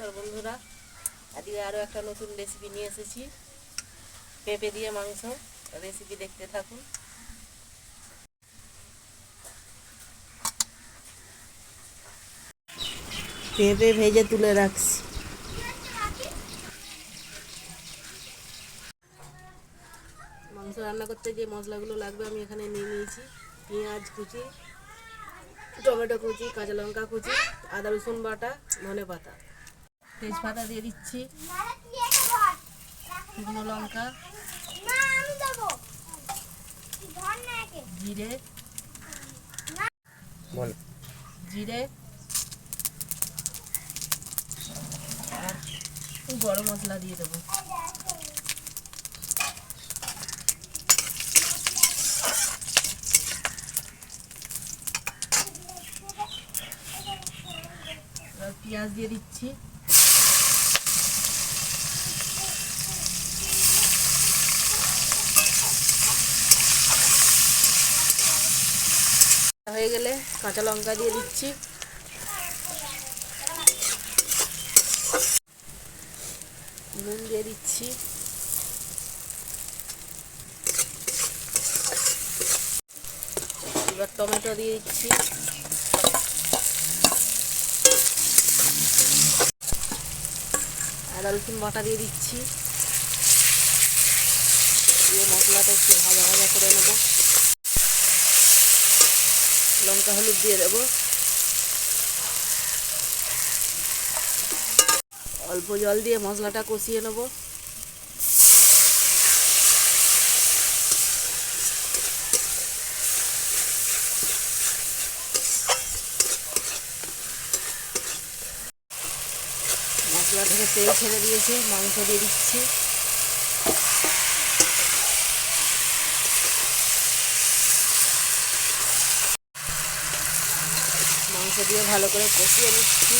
নমস্কার বন্ধুরা। আজকে আরও একটা নতুন রেসিপি নিয়ে এসেছি। পেঁপে দিয়ে মাংস রেসিপি দেখতে থাকুন। পেঁপে ভেজে তুলে রাখছি। মাংস রান্না করতে যে মশলাগুলো লাগবে আমি এখানে নিয়ে নিয়েছি। পেঁয়াজ কুচি, টমেটো কুচি, কাঁচা লঙ্কা কুচি, আদা রসুন বাটা, ধনে পাতা। তেজপাতা দিয়ে দিচ্ছি। শুকনো লঙ্কা। জিরে। জিরে। আর গরম মশলা দিয়ে দেবো। পেঁয়াজ দিয়ে দিচ্ছি। গেলে কাঁচা লঙ্কা দিয়ে দিচ্ছি। নুন দিয়ে দিচ্ছি। এবার টমেটো দিয়ে দিচ্ছি। আদা রসুন বাটা দিয়ে দিচ্ছি। দিয়ে মশলাটা একটু ভাজা ভাজা নেব লঙ্কা, হলুদ দিয়ে দেবো। অল্প জল দিয়ে মশলাটা কষিয়ে নেব। মশলা থেকে তেল ছেড়ে দিয়েছে, মাংস দিয়ে দিচ্ছি। মাংস দিয়ে ভালো করে কষিয়ে নিচ্ছি।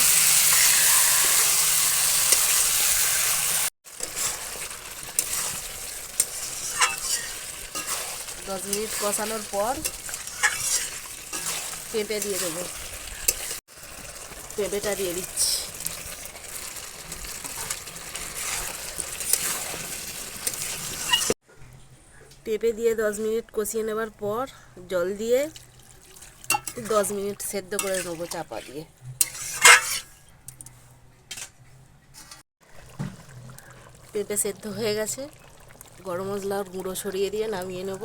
দশ মিনিট কষানোর পর পেঁপে দিয়ে দেবো। পেঁপেটা দিয়ে দিচ্ছি। পেঁপে দিয়ে দশ মিনিট কষিয়ে নেবার পর জল দিয়ে দশ মিনিট সেদ্ধ করে নেব চাপা দিয়ে। পেঁপে সেদ্ধ হয়ে গেছে। গরম মশলার গুঁড়ো সরিয়ে দিয়ে নামিয়ে নেব।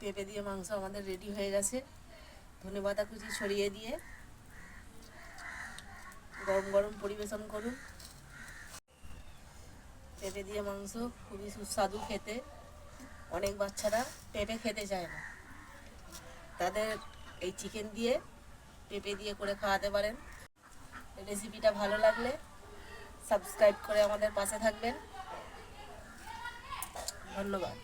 পেঁপে দিয়ে মাংস আমাদের রেডি হয়ে গেছে। ধনে পাতা কুচি ছড়িয়ে দিয়ে গরম গরম পরিবেশন করুন। পেঁপে দিয়ে মাংস খুবই সুস্বাদু খেতে। অনেক বাচ্চারা পেঁপে খেতে চায় না। তাদের এই চিকেন দিয়ে পেঁপে দিয়ে করে খাওয়াতে পারেন। রেসিপিটা ভালো লাগলে সাবস্ক্রাইব করে আমাদের পাশে থাকবেন। ধন্যবাদ।